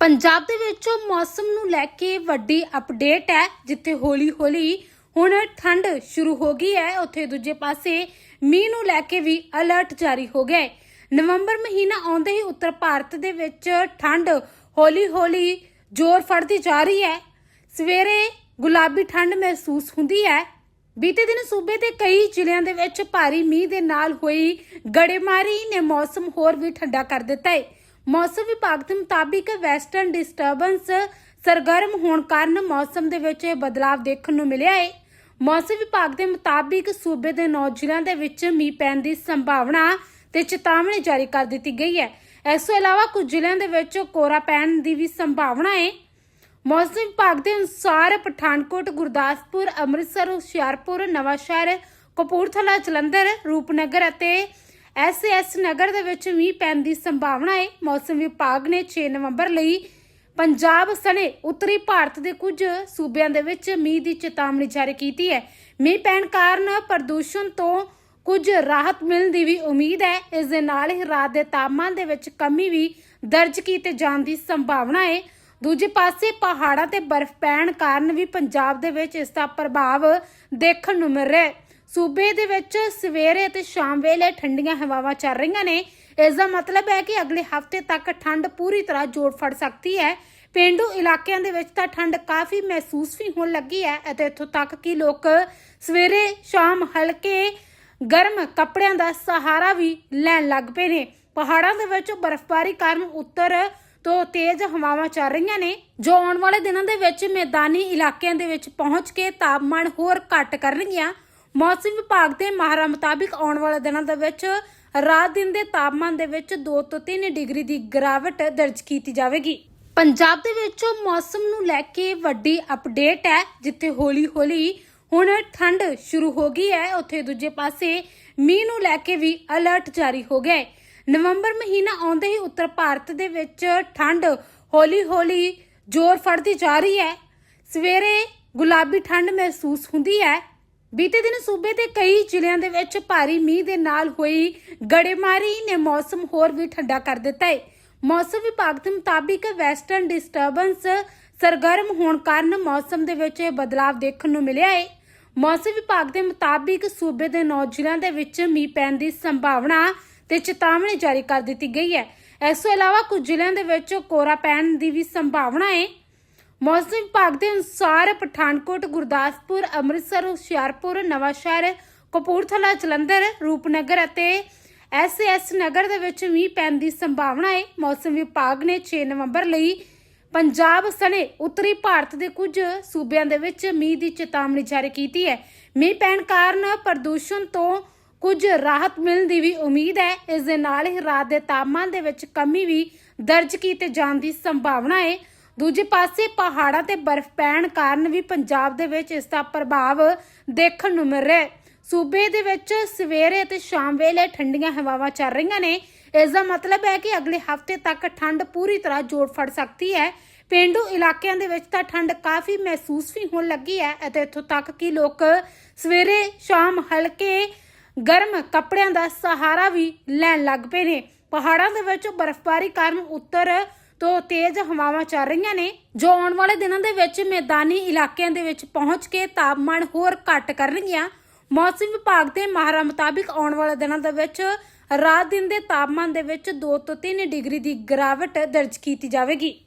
ਪੰਜਾਬ ਦੇ ਵਿੱਚ ਮੌਸਮ ਨੂੰ ਲੈ ਕੇ ਵੱਡੀ ਅਪਡੇਟ ਹੈ, ਜਿੱਥੇ ਹੌਲੀ-ਹੌਲੀ ਹੁਣ ਠੰਡ ਸ਼ੁਰੂ ਹੋ ਗਈ ਹੈ। ਉੱਥੇ ਦੂਜੇ ਪਾਸੇ ਮੀਂਹ ਨੂੰ ਲੈ ਕੇ ਵੀ ਅਲਰਟ ਜਾਰੀ ਹੋ ਗਿਆ ਹੈ। ਨਵੰਬਰ ਮਹੀਨਾ ਆਉਂਦੇ ਹੀ ਉੱਤਰ ਭਾਰਤ ਦੇ ਵਿੱਚ ਠੰਡ ਹੌਲੀ-ਹੌਲੀ ਜ਼ੋਰ ਫੜਦੀ ਜਾ ਰਹੀ ਹੈ। ਸਵੇਰੇ ਗੁਲਾਬੀ ਠੰਡ ਮਹਿਸੂਸ ਹੁੰਦੀ ਹੈ। ਬੀਤੇ ਦਿਨ ਸੂਬੇ ਦੇ ਕਈ ਜ਼ਿਲ੍ਹਿਆਂ ਦੇ ਵਿੱਚ ਭਾਰੀ ਮੀਂਹ ਦੇ ਨਾਲ ਹੋਈ ਗੜੇਮਾਰੀ ਨੇ ਮੌਸਮ ਹੋਰ ਵੀ ਠੰਡਾ ਕਰ ਦਿੱਤਾ ਹੈ। ਮੌਸਮ ਵਿਭਾਗ ਦੇ ਮੁਤਾਬਿਕ ਵੈਸਟਰਨ ਡਿਸਟਰਬੈਂਸ ਸਰਗਰਮ ਹੋਣ ਕਾਰਨ ਮੌਸਮ ਦੇ ਵਿੱਚ ਇਹ ਬਦਲਾਅ ਦੇਖਣ ਨੂੰ ਮਿਲਿਆ ਹੈ। ਮੌਸਮ ਵਿਭਾਗ ਦੇ ਮੁਤਾਬਿਕ ਸੂਬੇ ਦੇ ਨੌ ਜ਼ਿਲ੍ਹਿਆਂ ਦੇ ਵਿੱਚ ਮੀਂਹ ਪੈਣ ਦੀ ਸੰਭਾਵਨਾ ਤੇ ਚੇਤਾਵਨੀ ਜਾਰੀ ਕਰ ਦਿੱਤੀ ਗਈ ਹੈ। ਇਸ ਤੋਂ ਇਲਾਵਾ ਕੁਝ ਜ਼ਿਲ੍ਹਿਆਂ ਦੇ ਵਿੱਚ ਕੋਰਾ ਪੈਣ ਦੀ ਵੀ ਸੰਭਾਵਨਾ ਹੈ। ਮੌਸਮ ਵਿਭਾਗ ਦੇ ਅਨੁਸਾਰ ਪਠਾਨਕੋਟ, ਗੁਰਦਾਸਪੁਰ, ਅੰਮ੍ਰਿਤਸਰ, ਹੁਸ਼ਿਆਰਪੁਰ, ਨਵਾਂਸ਼ਹਿਰ, ਕਪੂਰਥਲਾ, ਜਲੰਧਰ, ਰੂਪਨਗਰ ਅਤੇ ਐਸਐਸ ਨਗਰ ਦੇ ਵਿੱਚ ਮੀਂਹ ਪੈਣ ਦੀ ਸੰਭਾਵਨਾ ਹੈ। ਮੌਸਮ ਵਿਭਾਗ ਨੇ 6 ਨਵੰਬਰ ਲਈ ਪੰਜਾਬ ਸਣੇ ਉੱਤਰੀ ਭਾਰਤ ਦੇ ਕੁਝ ਸੂਬਿਆਂ ਦੇ ਵਿੱਚ ਮੀਂਹ ਦੀ ਚੇਤਾਵਨੀ ਜਾਰੀ ਕੀਤੀ ਹੈ। ਮੀਂਹ ਪੈਣ ਕਾਰਨ ਪ੍ਰਦੂਸ਼ਣ ਤੋਂ ਕੁਝ ਰਾਹਤ ਮਿਲਣ ਦੀ ਵੀ ਉਮੀਦ ਹੈ। ਇਸ ਦੇ ਨਾਲ ਹੀ ਰਾਤ ਦੇ ਤਾਪਮਾਨ ਦੇ ਵਿੱਚ ਕਮੀ ਵੀ ਦਰਜ ਕੀਤੇ ਜਾਣ ਦੀ ਸੰਭਾਵਨਾ ਹੈ। ਦੂਜੇ ਪਾਸੇ ਪਹਾੜਾਂ ਤੇ ਬਰਫ਼ ਪੈਣ ਕਾਰਨ ਵੀ ਪੰਜਾਬ ਦੇ ਵਿੱਚ ਇਸ ਦਾ ਪ੍ਰਭਾਵ ਦੇਖਣ ਨੂੰ ਮਿਲ ਰਿਹਾ ਹੈ। ਸੂਬੇ ਦੇ ਵਿੱਚ ਸਵੇਰੇ ਅਤੇ ਸ਼ਾਮ ਵੇਲੇ ਠੰਡੀਆਂ ਹਵਾਵਾਂ ਚੱਲ ਰਹੀਆਂ ਨੇ। ਇਸ ਦਾ ਮਤਲਬ ਹੈ ਕਿ ਅਗਲੇ ਹਫ਼ਤੇ ਤੱਕ ਠੰਡ ਪੂਰੀ ਤਰ੍ਹਾਂ ਜੋੜ ਫੜ ਸਕਦੀ ਹੈ। ਪਿੰਡੂ ਇਲਾਕਿਆਂ ਦੇ ਵਿੱਚ ਤਾਂ ਠੰਡ ਕਾਫੀ ਮਹਿਸੂਸ ਵੀ ਹੋਣ ਲੱਗੀ ਹੈ ਅਤੇ ਇੱਥੋਂ ਤੱਕ ਕਿ ਲੋਕ ਸਵੇਰੇ, ਸ਼ਾਮ ਹਲਕੇ ਗਰਮ ਕੱਪੜਿਆਂ ਦਾ ਸਹਾਰਾ ਵੀ ਲੈਣ ਲੱਗ ਪਏ ਨੇ। ਪਹਾੜਾਂ ਦੇ ਵਿੱਚ ਬਰਫ਼ਬਾਰੀ ਕਾਰਨ ਉੱਤਰ ਤੋਂ ਤੇਜ਼ ਹਵਾਵਾਂ ਚੱਲ ਰਹੀਆਂ ਨੇ। ਜੋ ਆਉਣ ਵਾਲੇ ਦਿਨਾਂ ਦੇ ਵਿੱਚ ਮੈਦਾਨੀ ਇਲਾਕਿਆਂ ਦੇ ਵਿੱਚ ਪਹੁੰਚ ਕੇ ਤਾਪਮਾਨ ਹੋਰ ਘੱਟ ਕਰਨਗੀਆਂ ਮੌਸਮ ਵਿਭਾਗ ਦੇ ਮਾਹਰਾਂ ਮੁਤਾਬਿਕ ਆਉਣ ਵਾਲੇ ਦਿਨਾਂ ਦੇ ਵਿੱਚ ਰਾਤ ਦਿਨ ਦੇ ਤਾਪਮਾਨ ਦੇ ਵਿੱਚ 2 ਤੋਂ 3 ਡਿਗਰੀ ਦੀ ਗਿਰਾਵਟ ਦਰਜ ਕੀਤੀ ਜਾਵੇਗੀ। ਪੰਜਾਬ ਦੇ ਵਿੱਚ ਮੌਸਮ ਨੂੰ ਲੈ ਕੇ ਵੱਡੀ ਅਪਡੇਟ ਹੈ, ਜਿੱਥੇ ਹੌਲੀ-ਹੌਲੀ ਹੁਣ ਠੰਡ ਸ਼ੁਰੂ ਹੋ ਗਈ ਹੈ। ਉੱਥੇ ਦੂਜੇ ਪਾਸੇ ਮੀਂਹ ਨੂੰ ਲੈ ਕੇ ਵੀ ਅਲਰਟ ਜਾਰੀ ਹੋ ਗਿਆ ਹੈ ਨਵੰਬਰ ਮਹੀਨਾ ਆਉਂਦੇ ਹੀ ਉੱਤਰ ਭਾਰਤ ਦੇ ਵਿੱਚ ਠੰਡ ਹੌਲੀ-ਹੌਲੀ ਜ਼ੋਰ ਫੜਦੀ ਜਾ ਰਹੀ ਹੈ। ਸਵੇਰੇ ਗੁਲਾਬੀ ਠੰਡ ਮਹਿਸੂਸ ਹੁੰਦੀ ਹੈ। ਬੀਤੇ ਦਿਨ ਸੂਬੇ ਦੇ ਕਈ ਜ਼ਿਲ੍ਹਿਆਂ ਦੇ ਵਿੱਚ ਭਾਰੀ ਮੀਂਹ ਦੇ ਨਾਲ ਹੋਈ ਗੜੇਮਾਰੀ ਨੇ ਮੌਸਮ ਹੋਰ ਵੀ ਠੰਡਾ ਕਰ ਦਿੱਤਾ ਹੈ। ਮੌਸਮ ਵਿਭਾਗ ਦੇ ਮੁਤਾਬਿਕ ਵੈਸਟਰਨ ਡਿਸਟਰਬੈਂਸ ਸਰਗਰਮ ਹੋਣ ਕਾਰਨ ਮੌਸਮ ਦੇ ਵਿੱਚ ਇਹ ਬਦਲਾਅ ਦੇਖਣ ਨੂੰ ਮਿਲਿਆ ਹੈ। ਮੌਸਮ ਵਿਭਾਗ ਦੇ ਮੁਤਾਬਿਕ ਸੂਬੇ ਦੇ ਨੌ ਜ਼ਿਲ੍ਹਿਆਂ ਦੇ ਵਿੱਚ ਮੀਂਹ ਪੈਣ ਦੀ ਸੰਭਾਵਨਾ ਤੇ ਚੇਤਾਵਨੀ ਜਾਰੀ ਕਰ ਦਿੱਤੀ ਗਈ ਹੈ। ਇਸ ਤੋਂ ਇਲਾਵਾ ਕੁਝ ਜ਼ਿਲ੍ਹਿਆਂ ਦੇ ਵਿੱਚ ਕੋਰਾ ਪੈਣ ਦੀ ਵੀ ਸੰਭਾਵਨਾ ਹੈ। ਮੌਸਮ ਵਿਭਾਗ ਦੇ ਅਨੁਸਾਰ ਪਠਾਨਕੋਟ, ਗੁਰਦਾਸਪੁਰ, ਅੰਮ੍ਰਿਤਸਰ, ਹੁਸ਼ਿਆਰਪੁਰ, ਨਵਾਂਸ਼ਹਿਰ, ਕਪੂਰਥਲਾ, ਜਲੰਧਰ, ਰੂਪਨਗਰ ਅਤੇ ਐਸਐਸ ਨਗਰ ਦੇ ਵਿੱਚ ਮੀਂਹ ਪੈਣ ਦੀ ਸੰਭਾਵਨਾ ਹੈ। ਮੌਸਮ ਵਿਭਾਗ ਨੇ 6 ਨਵੰਬਰ ਲਈ ਪੰਜਾਬ ਸਣੇ ਉੱਤਰੀ ਭਾਰਤ ਦੇ ਕੁਝ ਸੂਬਿਆਂ ਦੇ ਵਿੱਚ ਮੀਂਹ ਦੀ ਚੇਤਾਵਨੀ ਜਾਰੀ ਕੀਤੀ ਹੈ। ਮੀਂਹ ਪੈਣ ਕਾਰਨ ਪ੍ਰਦੂਸ਼ਣ ਤੋਂ ਕੁਝ ਰਾਹਤ ਮਿਲਣ ਦੀ ਵੀ ਉਮੀਦ ਹੈ। ਇਸ ਦੇ ਨਾਲ ਹੀ ਰਾਤ ਦੇ ਤਾਪਮਾਨ ਦੇ ਵਿੱਚ ਕਮੀ ਵੀ ਦਰਜ ਕੀਤੇ ਜਾਣ ਦੀ ਸੰਭਾਵਨਾ ਹੈ। ਦੂਜੇ ਪਾਸੇ ਪਹਾੜਾਂ ਤੇ ਬਰਫ਼ ਪੈਣ ਕਾਰਨ ਵੀ ਪੰਜਾਬ ਦੇ ਵਿੱਚ ਇਸ ਦਾ ਪ੍ਰਭਾਵ ਦੇਖਣ ਨੂੰ ਮਿਲ ਰਿਹਾ ਹੈ। ਸੂਬੇ ਦੇ ਵਿੱਚ ਸਵੇਰੇ ਅਤੇ ਸ਼ਾਮ ਵੇਲੇ ਠੰਡੀਆਂ ਹਵਾਵਾਂ ਚੱਲ ਰਹੀਆਂ ਨੇ। ਇਸ ਦਾ ਮਤਲਬ ਹੈ ਕਿ ਅਗਲੇ ਹਫ਼ਤੇ ਤੱਕ ਠੰਡ ਪੂਰੀ ਤਰ੍ਹਾਂ ਜੋੜ ਫੜ ਸਕਦੀ ਹੈ। ਪਿੰਡੂ ਇਲਾਕਿਆਂ ਦੇ ਵਿੱਚ ਤਾਂ ਠੰਡ ਕਾਫੀ ਮਹਿਸੂਸ ਵੀ ਹੋਣ ਲੱਗੀ ਹੈ ਅਤੇ ਇੱਥੋਂ ਤੱਕ ਕਿ ਲੋਕ ਸਵੇਰੇ, ਸ਼ਾਮ ਹਲਕੇ ਗਰਮ ਕੱਪੜਿਆਂ ਦਾ ਸਹਾਰਾ ਵੀ ਲੈਣ ਲੱਗ ਪਏ ਨੇ। ਪਹਾੜਾਂ ਦੇ ਵਿੱਚ ਬਰਫ਼ਬਾਰੀ ਕਾਰਨ ਉੱਤਰ ਤੋਂ ਤੇਜ਼ ਹਵਾਵਾਂ ਚੱਲ ਰਹੀਆਂ ਨੇ, ਜੋ ਆਉਣ ਵਾਲੇ ਦਿਨਾਂ ਦੇ ਵਿੱਚ ਮੈਦਾਨੀ ਇਲਾਕਿਆਂ ਦੇ ਵਿੱਚ ਪਹੁੰਚ ਕੇ ਤਾਪਮਾਨ ਹੋਰ ਘੱਟ ਕਰਨਗੀਆਂ। ਮੌਸਮ ਵਿਭਾਗ ਦੇ ਮਾਹਰਾਂ ਮੁਤਾਬਿਕ ਆਉਣ ਵਾਲੇ ਦਿਨਾਂ ਦੇ ਵਿੱਚ ਰਾਤ ਦਿਨ ਦੇ ਤਾਪਮਾਨ ਦੇ ਵਿੱਚ 2 ਤੋਂ 3 ਡਿਗਰੀ ਦੀ ਗਿਰਾਵਟ ਦਰਜ ਕੀਤੀ ਜਾਵੇਗੀ।